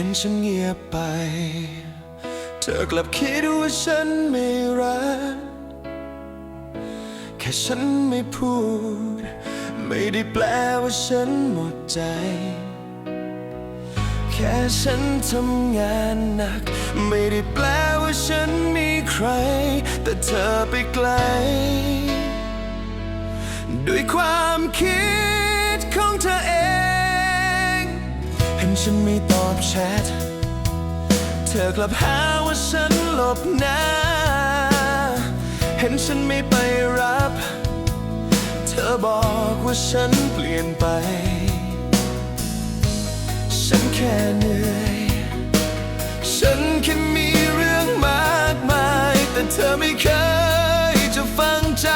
ห็นฉันเงียบไป เธอกลับคิดว่าฉันไม่รัก แค่ฉันไม่พูด ไม่ได้แปลว่าฉันหมดใจ แค่ฉันทำงานหนัก ไม่ได้แปลว่าฉันมีใคร แต่เธอไปไกล ด้วยความคิดของเธอเอง ฉันไม่ตอบแชท เธอกลับหาว่าฉันหลบหน้า เห็นฉันไม่ไปรับ เธอบอกว่าฉันเปลี่ยนไป ฉันแค่เหนื่อย ฉันแค่มีเรื่องมากมาย แต่เธอไม่เคยจะฟังใจ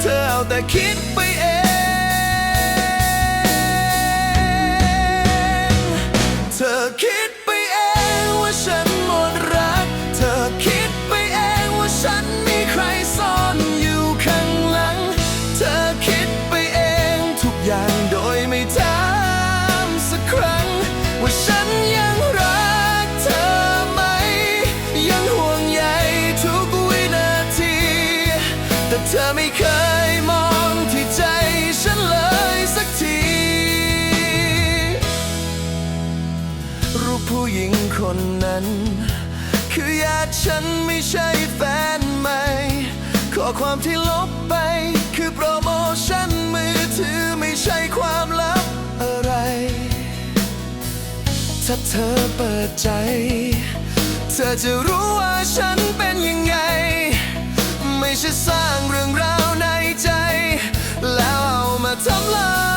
เธอเอาแต่คิดไป ฉันไม่ใช่แฟนใหม่ ข้อความที่ลบไป คือโปรโมชั่นมือถือไม่ใช่ความลับอะไร ถ้าเธอเปิดใจ เธอจะรู้ว่าฉันเป็นยังไง ไม่ใช่สร้างเรื่องราวในใจ แล้วเอามาทำลาย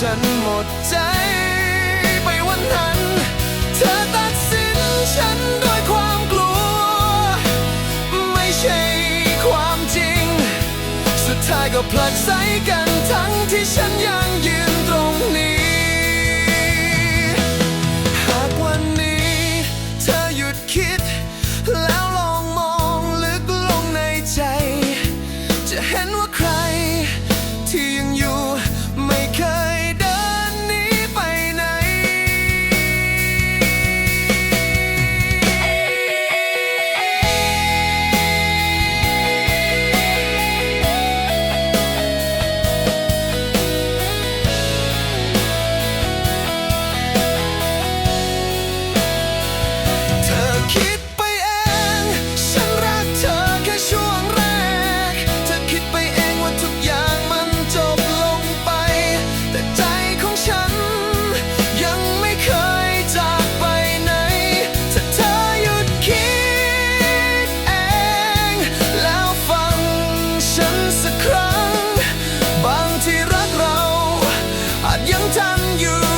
ฉันหมดใจไปวันนั้น เธอตัดสินฉันด้วยความกลัว ไม่ใช่ความจริง สุดท้ายก็ผลัดไสกันทั้งที่ฉันยังยืน you.